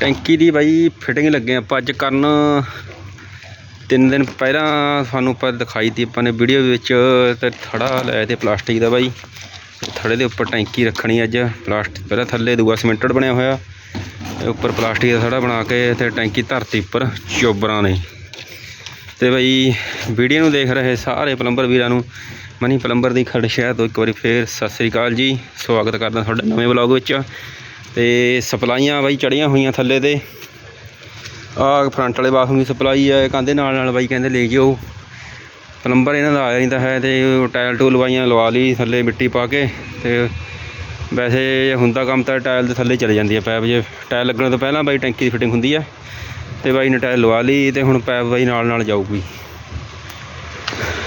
ਟੈਂਕੀ ਦੀ ਬਾਈ ਫਿਟਿੰਗ ਲੱਗੇ ਆਪਾਂ ਅੱਜ ਕਰਨ। ਤਿੰਨ ਦਿਨ ਪਹਿਲਾਂ ਸਾਨੂੰ ਪਰ ਦਿਖਾਈ ਤੀ ਆਪਾਂ ਨੇ ਵੀਡੀਓ ਵਿੱਚ ਤੇ ਥੜਾ ਲੈ ਤੇ ਪਲਾਸਟਿਕ ਦਾ ਬਾਈ। ਥੜੇ ਦੇ ਉੱਪਰ ਟੈਂਕੀ ਰੱਖਣੀ ਅੱਜ। ਪਲਾਸਟਿਕ ਪਹਿਲਾਂ ਥੱਲੇ, ਦੂਆ ਸਿਮੈਂਟਡ ਬਣਿਆ ਹੋਇਆ। ਤੇ ਉੱਪਰ ਪਲਾਸਟਿਕ ਦਾ ਥੜਾ ਬਣਾ ਕੇ ਤੇ ਟੈਂਕੀ ਧਰਤੀ ਉੱਪਰ ਚੋਬਰਾਂ ਨੇ। ਤੇ ਬਾਈ ਵੀਡੀਓ ਨੂੰ ਦੇਖ ਰਹੇ ਸਾਰੇ ਪਲੰਬਰ ਵੀਰਾਂ ਨੂੰ। ਮਨੀ ਪਲੰਬਰ ਦੀ ਖੜ ਸ਼ਹਿਰ ਤੋਂ ਇੱਕ ਵਾਰੀ ਫੇਰ ਸਤਿ ਸ੍ਰੀ ਅਕਾਲ ਜੀ। ਸਵਾਗਤ ਕਰਦਾ ਤੁਹਾਡੇ ਨਵੇਂ ਵਲੌਗ ਵਿੱਚ। ਤੇ ਸਪਲਾਈਆਂ ਬਾਈ ਚੜੀਆਂ ਹੋਈਆਂ ਥੱਲੇ ਤੇ। ਆਹ ਫਰੰਟ ਵਾਲੇ ਬਾਥਰੂਮ ਦੀ ਸਪਲਾਈ ਹੈ ਕਹਿੰਦੇ ਨਾਲ ਨਾਲ ਬਾਈ ਕਹਿੰਦੇ ਲੈ ਜਿਓ। ਪਲੰਬਰ ਇਹਨਾਂ ਦਾ ਆਇਆ ਨਹੀਂ ਤਾਂ ਹੈ ਤੇ ਉਹ ਟਾਇਲ ਟੂਲ ਲਵਾਈਆਂ ਲਵਾ ਲਈ ਥੱਲੇ ਮਿੱਟੀ ਪਾ ਕੇ ਤੇ ਵੈਸੇ ਹੁੰਦਾ ਕੰਮ ਤਾਂ ਟਾਇਲ ਦੇ ਥੱਲੇ ਚਲੇ ਜਾਂਦੀ ਹੈ ਪੈਪ ਜੇ। ਟਾਇਲ ਲੱਗਣ ਤੋਂ ਪਹਿਲਾਂ ਬਾਈ ਟੈਂਕੀ ਦੀ ਫਿਟਿੰਗ ਹੁੰਦੀ ਹੈ ਤੇ ਬਾਈ ਨੇ ਟਾਇਲ ਲਵਾ ਲਈ ਤੇ ਹੁਣ ਪੈਪ ਬਾਈ ਨਾਲ ਨਾਲ ਜਾਊਗੀ।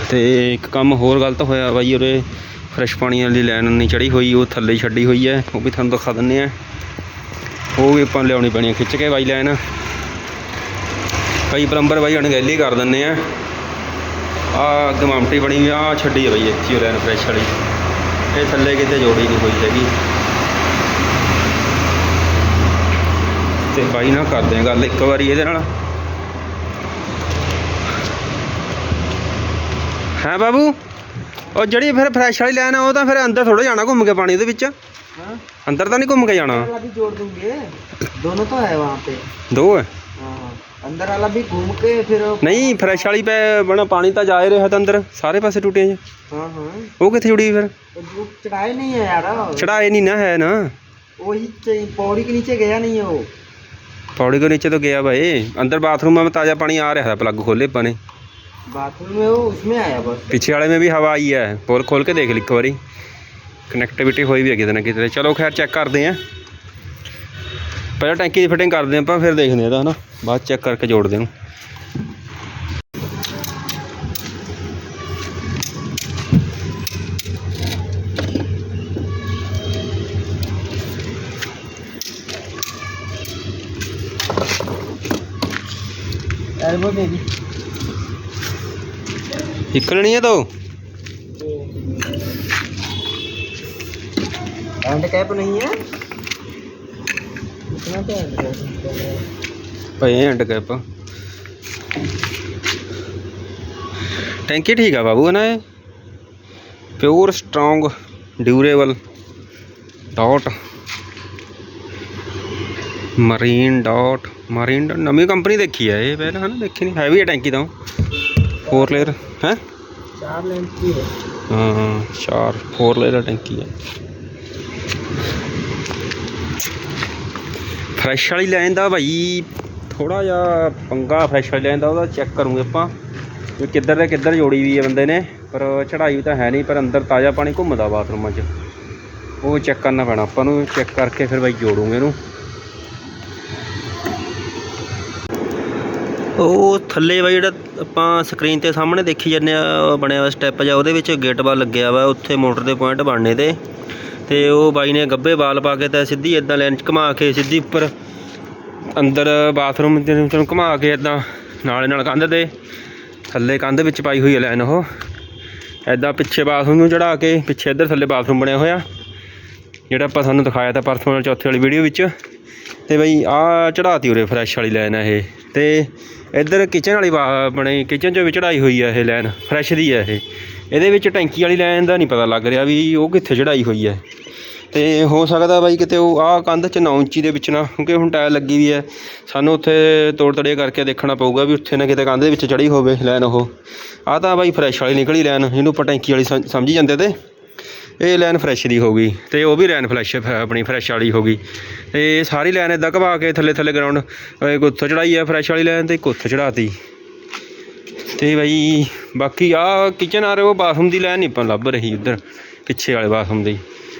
ਤੇ ਇੱਕ ਕੰਮ ਹੋਰ ਗਲਤ ਹੋਇਆ ਬਾਈ, ਉਹਦੇ ਫਰੈਸ਼ ਪਾਣੀ ਵਾਲੀ ਲਾਈਨ ਨਹੀਂ ਚੜੀ ਹੋਈ, ਉਹ ਥੱਲੇ ਛੱਡੀ ਹੋਈ ਹੈ ਉਹ ਵੀ ਤੁਹਾਨੂੰ ਦਿਖਾ ਦਿੰਨੇ ਆ। ਉਹ ਵੀ ਆਪਾਂ ਲਿਆਉਣੀ ਪੈਣੀ ਖਿੱਚ ਕੇ ਬਾਈ ਲੈਣ। ਕਈ ਪਲੰਬਰ ਬਾਈ ਅਣਗਹਿਲੀ ਕਰ ਦਿੰਨੇ ਆ। ਆ ਗਮਾਮਟੀ ਬਣੀ ਹੋਈ ਆ ਛੱਡੀ ਹੈ ਬਾਈ ਇੱਥੇ ਹੀ ਲਾਈਨ ਫਰੈਸ਼ ਵਾਲੀ। ਇਹ ਥੱਲੇ ਕਿਤੇ ਜੋੜੀ ਨਹੀਂ ਹੋਈ ਹੈਗੀ। ਤੇ ਬਾਈ ਨਾਲ ਕਰਦੇ ਆ ਗੱਲ ਇੱਕ ਵਾਰੀ ਇਹਦੇ ਨਾਲ। ਹੈ ਬਾਬੂ? ਉਹ ਜਿਹੜੀ ਫਿਰ ਫਰੈਸ਼ ਵਾਲੀ ਲਾਈਨ ਆ ਉਹ ਤਾਂ ਫਿਰ ਅੰਦਰ ਥੋੜਾ ਜਾਣਾ ਘੁੰਮ ਕੇ ਪਾਣੀ ਦੇ ਵਿੱਚ हाँ ਅੰਦਰ ਤਾਂ ਨਹੀਂ ਘੁੰਮ ਕੇ ਜਾਣਾ वाला भी जोड़ दूंगे दोनों तो है वहाँ पे ਦੋ ਹੈ हाँ अंदर वाला भी घूम के फिर ਨਹੀਂ ਫਰੈਸ਼ ਵਾਲੀ ਪੈ ਬਣਾ ਪਾਣੀ ਤਾਂ ਜਾ ਹੀ ਰਿਹਾ ਤਾਂ ਅੰਦਰ ਸਾਰੇ ਪਾਸੇ ਟੁੱਟੇ ਜੀ हाँ हाँ ਉਹ ਕਿੱਥੇ ਜੁੜੀ ਫਿਰ तो जो चढ़ाए नहीं है यार ਚੜਾਏ ਨਹੀਂ ਨਾ ਹੈ ਨਾ वही च- पौड़ी के नीचे गया नहीं है वो ਪੌੜੀ ਕੋ ਨੀਚੇ ਤੋਂ ਗਿਆ ਭਾਈ ਅੰਦਰ ਬਾਥਰੂਮ में ਤਾਜ਼ਾ ਪਾਣੀ ਆ ਰਿਹਾ था प्लग खोले पानी बाथरूम में वो उसमें आया बस ਪਿੱਛੇ ਵਾਲੇ में भी हवा आई है पोल खोल के देख ली एक बारी ਕਨੈਕਟੀਵਿਟੀ ਹੋਈ ਵੀ ਹੈ ਕਿਤੇ ਨਾ ਕਿਤੇ ਚਲੋ ਖੈਰ ਚੈੱਕ ਕਰਦੇ ਆਂ ਪਹਿਲਾਂ ਟੈਂਕੀ ਦੀ ਫਿਟਿੰਗ ਕਰਦੇ ਆਂ ਆਪਾਂ ਫਿਰ ਦੇਖਦੇ ਆਂ ਇਹਦਾ ਹਨਾ ਬਾਅਦ ਚੈੱਕ ਕਰਕੇ ਜੋੜਦੇ ਨੂੰ एल्बो दे दी ਨਿਕਲਣੀ ਹੈ ਤੋ हैंड कैप नहीं है इतना तो hand cap Bhai and cap ਟੈਂਕੀ ਠੀਕ ਆ ਬਾਬੂ ਹੈ ਨਾ ਇਹ pure strong durable dot marine dot marine dot ਨਵੀਂ ਕੰਪਨੀ ਦੇਖੀ ਹੈ ਇਹ ਪਹਿਲਾਂ ਹਨਾ ਦੇਖੀ ਨਹੀਂ ਹੈਵੀ ਹੈ ਟੈਂਕੀ ਤਾਂ ਫੋਰ ਲੇਅਰ ਹੈ चार लेंथ की है ਹਾਂ ਹਾਂ ਚਾਰ ਫੋਰ ਲੇਅਰ ਟੈਂਕੀ ਹੈ ਫਰੈਸ਼ ਵਾਲੀ ਲੈਣ ਦਾ ਭਾਈ ਥੋੜਾ ਜਿਹਾ ਪੰਗਾ ਫਰੈਸ਼ ਵਾਲੀ ਲੈਣ ਦਾ ਉਹਦਾ ਚੈੱਕ ਕਰੂਗੇ ਆਪਾਂ ਵੀ ਕਿੱਧਰ ਦੇ ਕਿੱਧਰ ਜੋੜੀ ਵੀ ਹੈ ਬੰਦੇ ਨੇ ਪਰ ਚੜਾਈ ਤਾਂ ਹੈ ਨਹੀਂ ਪਰ ਅੰਦਰ ਤਾਜ਼ਾ ਪਾਣੀ ਘੁੰਮਦਾ ਬਾਥਰੂਮਾਂ 'ਚ ਉਹ ਚੈੱਕ ਕਰਨਾ ਪੈਣਾ ਆਪਾਂ ਨੂੰ ਚੈੱਕ ਕਰਕੇ ਫਿਰ ਬਾਈ ਜੋੜੂਗੇ ਇਹਨੂੰ ਉਹ ਥੱਲੇ ਵਾ ਜਿਹੜਾ ਆਪਾਂ ਸਕਰੀਨ ਤੇ ਸਾਹਮਣੇ ਦੇਖੀ ਜਾਂਦੇ ਆ ਬਣਿਆ ਹੋਇਆ ਸਟੈਪ ਜਾਂ ਉਹਦੇ ਵਿੱਚ ਗੇਟ ਬਾਲ ਲੱਗਿਆ ਵਾ, ਉੱਥੇ ਮੋਟਰ ਦੇ ਪੁਆਇੰਟ ਬਣਨੇ ਤੇ। ਤੇ ਉਹ ਬਾਈ ਨੇ ਗੱਬੇ ਬਾਲ ਪਾ ਕੇ ਤਾਂ ਸਿੱਧੀ ਇਦਾਂ ਲਾਈਨ ਚ ਘੁਮਾ ਕੇ ਸਿੱਧੀ ਉੱਪਰ ਅੰਦਰ ਬਾਥਰੂਮ ਦੇ ਵਿੱਚ ਨੂੰ ਘੁਮਾ ਕੇ ਇਦਾਂ ਨਾਲੇ ਨਾਲ ਕੰਧ ਦੇ ਥੱਲੇ ਕੰਧ ਵਿੱਚ ਪਾਈ ਹੋਈ ਹੈ ਲਾਈਨ ਉਹ। ਐਦਾਂ ਪਿੱਛੇ ਬਾਥਰੂਮ ਨੂੰ ਚੜਾ ਕੇ, ਪਿੱਛੇ ਇੱਧਰ ਥੱਲੇ ਬਾਥਰੂਮ ਬਣਿਆ ਹੋਇਆ। ਜਿਹੜਾ ਆਪਾਂ ਤੁਹਾਨੂੰ ਦਿਖਾਇਆ ਤਾਂ ਪਰਸੋਂ ਵਾਲੀ ਚੌਥੇ ਵਾਲੀ ਵੀਡੀਓ ਵਿੱਚ। ਤੇ ਬਈ ਆ ਚੜਾਤੀ ਉਰੇ ਫਰੈਸ਼ ਵਾਲੀ ਲਾਈਨ ਆ ਇਹ। ਤੇ ਇੱਧਰ ਕਿਚਨ ਵਾਲੀ ਵਾ- ਬਣੀ ਕਿਚਨ 'ਚ ਵੀ ਚੜਾਈ ਹੋਈ ਆ ਇਹ ਲਾਈਨ ਫਰੈਸ਼ ਦੀ ਆ ਇਹ। ਇਹਦੇ ਵਿੱਚ ਟੈਂਕੀ ਵਾਲੀ ਲਾਈਨ ਦਾ ਨਹੀਂ ਪਤਾ ਲੱਗ ਰਿਹਾ ਵੀ ਉਹ ਕਿੱਥੇ ਚੜਾਈ ਹੋਈ ਹੈ ਤੇ ਹੋ ਸਕਦਾ ਬਾਈ ਕਿਤੇ ਉਹ ਆ ਕੰਧ 'ਚ 9 ਇੰਚੀ ਦੇ ਵਿੱਚ ਨਾ, ਕਿਉਂਕਿ ਹੁਣ ਟਾਇਲ ਲੱਗੀ ਵੀ ਹੈ ਸਾਨੂੰ ਉੱਥੇ ਤੋੜ ਤੜੇ ਕਰਕੇ ਦੇਖਣਾ ਪਊਗਾ ਵੀ ਉੱਥੇ ਨਾ ਕਿਤੇ ਕੰਧ ਦੇ ਵਿੱਚ ਚੜੀ ਹੋਵੇ ਲਾਈਨ ਉਹ। ਆ ਤਾਂ ਬਾਈ ਫਰੈਸ਼ ਵਾਲੀ ਨਿਕਲੀ ਲਾਈਨ ਜਿਹਨੂੰ ਆਪਾਂ ਟੈਂਕੀ ਵਾਲੀ ਸਮ- ਸਮਝੀ ਜਾਂਦੇ ਤੇ। ਇਹ ਲਾਈਨ ਫਰੈਸ਼ ਦੀ ਹੋ ਗਈ ਤੇ ਉਹ ਵੀ ਲਾਈਨ ਫਲੈਸ਼ ਆਪਣੀ ਫਰੈਸ਼ ਵਾਲੀ ਹੋ ਗਈ। ਤੇ ਸਾਰੀ ਲਾਈਨ ਇਦਾਂ ਘਵਾ ਕੇ ਥੱਲੇ ਥੱਲੇ ਗਰਾਊਂਡ ਇੱਕ ਉੱਥੋਂ ਚੜਾਈ ਆ ਫਰੈਸ਼ ਵਾਲੀ ਲਾਈਨ ਤੇ ਇੱਕ ਉੱਥੋਂ ਚੜਾਤੀ। ਤੇ ਬਾਈ ਬਾਕੀ ਆ ਕਿਚਨ ਆ ਰਿਹਾ, ਉਹ ਬਾਥਰੂਮ ਦੀ ਲਾਈਨ ਨਹੀਂ ਆਪਾਂ ਲੱਭ ਰਹੀ ਉਧਰ, ਪਿੱਛੇ ਵਾਲੇ ਬਾਥਰੂਮ ਦੀ,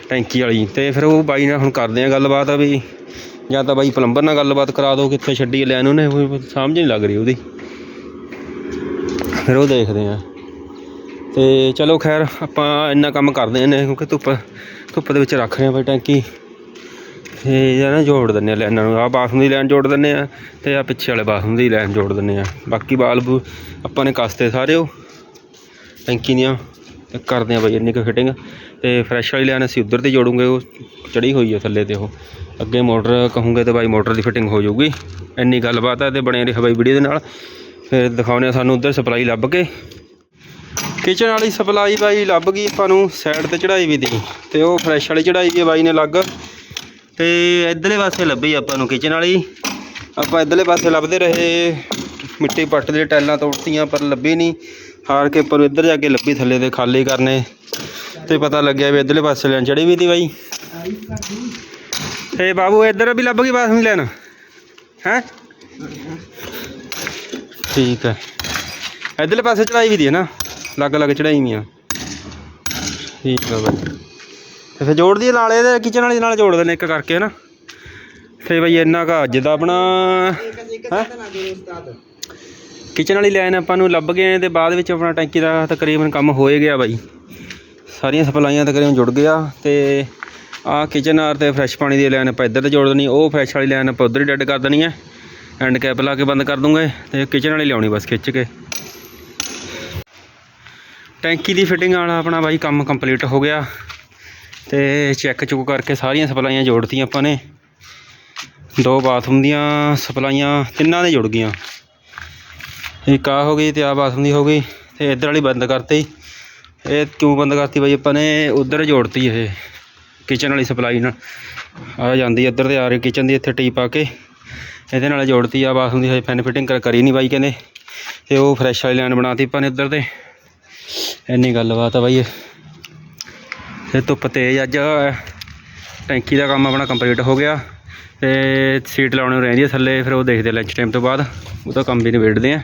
ਟੈਂਕੀ ਵਾਲੀ। ਤੇ ਫਿਰ ਉਹ ਬਾਈ ਨਾਲ ਹੁਣ ਕਰਦੇ ਆ ਗੱਲਬਾਤ ਆ ਵੀ, ਜਾਂ ਤਾਂ ਬਾਈ ਪਲੰਬਰ ਨਾਲ ਗੱਲਬਾਤ ਕਰਾ ਦਿਓ ਕਿੱਥੇ ਛੱਡੀ ਲੈਣ ਉਹਨੇ ਸਮਝ ਨਹੀਂ ਲੱਗ ਰਹੀ ਉਹਦੀ। ਫਿਰ ਉਹ ਦੇਖਦੇ ਆ। ਤੇ ਚਲੋ ਖੈਰ, ਆਪਾਂ ਇੰਨਾ ਕੰਮ ਕਰਦੇ ਨੇ ਕਿਉਂਕਿ ਧੁੱਪ ਧੁੱਪ ਦੇ ਵਿੱਚ ਰੱਖ ਰਹੇ ਆ ਬਾਈ ਟੈਂਕੀ। ਤੇ ਇਹ ਨਾ ਜੋੜ ਦਿੰਨੇ ਆ ਲਾਈਨਾਂ ਨੂੰ। ਆ ਬਾਥਰੂਮ ਦੀ ਲਾਈਨ ਜੋੜ ਦਿੰਨੇ ਆ ਤੇ ਆ ਪਿੱਛੇ ਵਾਲੇ ਬਾਥਰੂਮ ਦੀ ਲਾਈਨ ਜੋੜ ਦਿੰਨੇ ਆ ਬਾਕੀ ਬਾਲਬ ਆਪਾਂ ਨੇ ਕਸਤੇ ਸਾਰੇ ਉਹ, ਟੈਂਕੀ ਦੀਆਂ। ਤੇ ਕਰਦੇ ਆ ਬਾਈ ਇੰਨੀ ਕੁ ਫਿਟਿੰਗ ਤੇ ਫਰੈਸ਼ ਵਾਲੀ ਲਾਈਨ ਅਸੀਂ ਉੱਧਰ ਤੇ ਜੋੜੂਗੇ, ਉਹ ਚੜੀ ਹੋਈ ਹੈ ਥੱਲੇ ਤੇ ਉਹ। ਅੱਗੇ ਮੋਟਰ ਕਹੂੰਗੇ ਤੇ ਬਾਈ ਮੋਟਰ ਦੀ ਫਿਟਿੰਗ ਹੋ ਜਾਊਗੀ। ਇੰਨੀ ਗੱਲਬਾਤ ਹੈ ਤੇ ਬਣੇ ਰਿਹਾ ਬਾਈ ਵੀਡੀਓ ਦੇ ਨਾਲ। ਫਿਰ ਦਿਖਾਉਂਦੇ ਆ ਸਾਨੂੰ ਉੱਧਰ ਸਪਲਾਈ ਲੱਭ ਕੇ। ਕਿਚਨ ਵਾਲੀ ਸਪਲਾਈ ਬਾਈ ਲੱਭ ਗਈ ਆਪਾਂ ਨੂੰ ਸਾਈਡ ਤੇ ਚੜਾਈ ਵੀ ਦੀ, ਤੇ ਉਹ ਫਰੈਸ਼ ਵਾਲੀ ਚੜਾਈ ਵੀ ਬਾਈ ਨੇ ਲੱਗ ਤੇ ਇਧਰਲੇ ਪਾਸੇ ਲੱਭੀ ਆਪਾਂ ਨੂੰ ਕਿਚਨ ਵਾਲੀ। ਆਪਾਂ ਇਧਰਲੇ ਪਾਸੇ ਲੱਭਦੇ ਰਹੇ, ਮਿੱਟੀ ਪੱਟ ਦੇ ਟੈਲਾਂ ਤੋੜਤੀਆਂ, ਪਰ ਲੱਭੀ ਨਹੀਂ। ਹਾਰ ਕੇ ਪਰ ਇੱਧਰ ਜਾ ਕੇ ਲੱਭੀ ਥੱਲੇ ਦੇ ਖਾਲੀ ਕਰਨੇ। ਤੇ ਪਤਾ ਲੱਗਿਆ ਵੀ ਇਧਰਲੇ ਪਾਸੇ ਲੈਣ ਚੜੀ ਵੀ ਦੀ ਬਾਈ। ਤੇ ਬਾਬੂ ਇੱਧਰ ਵੀ ਲੱਭ ਗਈ ਬਾਥਰੂਮ ਲੈਣ? ਹੈ? ਠੀਕ ਹੈ। ਇਧਰਲੇ ਪਾਸੇ ਚੜਾਈ ਵੀ ਦੀ ਹੈ ਨਾ? ਲੱਗ ਲੱਗ ਚੜਾਈ ਵੀ ਆ ਠੀਕ ਹੈ ਬਾਈ। ਤੇ ਫਿਰ ਜੋੜ ਦੀ ਨਾਲ ਇਹਦੇ ਕਿਚਨ ਵਾਲੀ ਨਾਲ ਜੋੜ ਦਿੰਦੇ ਇੱਕ ਕਰਕੇ ਹੈ ਨਾ ਤੇ ਬਈ ਇੰਨਾ ਕਾ ਅੱਜ ਦਾ ਆਪਣਾ? ਕਿਚਨ ਵਾਲੀ ਲਾਈਨ ਆਪਾਂ ਨੂੰ ਲੱਭ ਗਏ ਤੇ ਬਾਅਦ ਵਿੱਚ ਆਪਣਾ ਟੈਂਕੀ ਦਾ ਤਕਰੀਬਨ ਕੰਮ ਹੋ ਹੀ ਗਿਆ ਬਾਈ। ਸਾਰੀਆਂ ਸਪਲਾਈਆਂ ਤਕਰੀਬਨ ਜੁੜ ਗਿਆ ਤੇ ਆਹ ਕਿਚਨ ਆਰ ਤੇ ਫਰੈਸ਼ ਪਾਣੀ ਦੀ ਲਾਈਨ ਆਪਾਂ ਇੱਧਰ ਤੇ ਜੋੜ ਦੇਣੀ ਉਹ ਫਰੈਸ਼ ਵਾਲੀ ਲਾਈਨ ਆਪਾਂ ਉੱਧਰ ਹੀ ਡੈਡ ਕਰ ਦੇਣੀ ਹੈ ਐਂਡ ਕੈਪ ਲਾ ਕੇ ਬੰਦ ਕਰ ਦੂੰਗੇ ਤੇ ਕਿਚਨ ਵਾਲੀ ਲਿਆਉਣੀ ਬਸ ਖਿੱਚ ਕੇ। ਟੈਂਕੀ ਦੀ ਫਿਟਿੰਗ ਵਾਲਾ ਆਪਣਾ ਬਾਈ ਕੰਮ ਕੰਪਲੀਟ ਹੋ ਗਿਆ ਤੇ ਚੈੱਕ ਚੁੱਕ ਕਰਕੇ ਸਾਰੀਆਂ ਸਪਲਾਈਆਂ ਜੋੜਤੀਆਂ ਆਪਾਂ ਨੇ। ਦੋ ਬਾਥਰੂਮ ਦੀਆਂ ਸਪਲਾਈਆਂ ਤਿੰਨਾਂ ਦੇ ਜੁੜ ਗਈਆਂ। ਇੱਕ ਆ ਹੋ ਗਈ ਤੇ ਆ ਬਾਥਰੂਮ ਦੀ ਹੋ ਗਈ ਤੇ ਇੱਧਰ ਵਾਲੀ ਬੰਦ ਕਰਤੀ। ਇਹ ਕਿਉਂ ਬੰਦ ਕਰਤੀ ਬਾਈ ਆਪਾਂ ਨੇ? ਉਧਰ ਜੋੜਤੀ ਇਹ ਕਿਚਨ ਵਾਲੀ ਸਪਲਾਈ ਨਾਲ। ਆ ਜਾਂਦੀ ਇੱਧਰ ਤੇ ਆ ਰਹੀ ਕਿਚਨ ਦੀ ਇੱਥੇ ਟੀ ਪਾ ਕੇ। ਇਹਦੇ ਨਾਲ ਜੋੜਤੀ ਆ ਬਾਥਰੂਮ ਦੀ, ਹਜੇ ਫੈਨ ਫਿਟਿੰਗ ਕਰ ਕਰੀ ਨਹੀਂ ਬਾਈ ਕਹਿੰਦੇ। ਤੇ ਉਹ ਫਰੈਸ਼ ਵਾਲੀ ਲਾਈਨ ਬਣਾਤੀ ਆਪਾਂ ਨੇ ਇੱਧਰ ਤੇ। ਇੰਨੀ ਗੱਲਬਾਤ ਆ ਬਾਈ ਇਹ। ਤੇ ਧੁੱਪ ਤੇਜ਼ ਅੱਜ ਟੈਂਕੀ ਦਾ ਕੰਮ ਆਪਣਾ ਕੰਪਲੀਟ ਹੋ ਗਿਆ ਤੇ ਸੀਟ ਲਾਉਣੀ ਰਹਿੰਦੀ ਹੈ ਥੱਲੇ, ਫਿਰ ਉਹ ਦੇਖਦੇ ਲੰਚ ਟਾਈਮ ਤੋਂ ਬਾਅਦ। ਉਹਦਾ ਕੰਮ ਵੀ ਨਿਬੇੜਦੇ ਆ।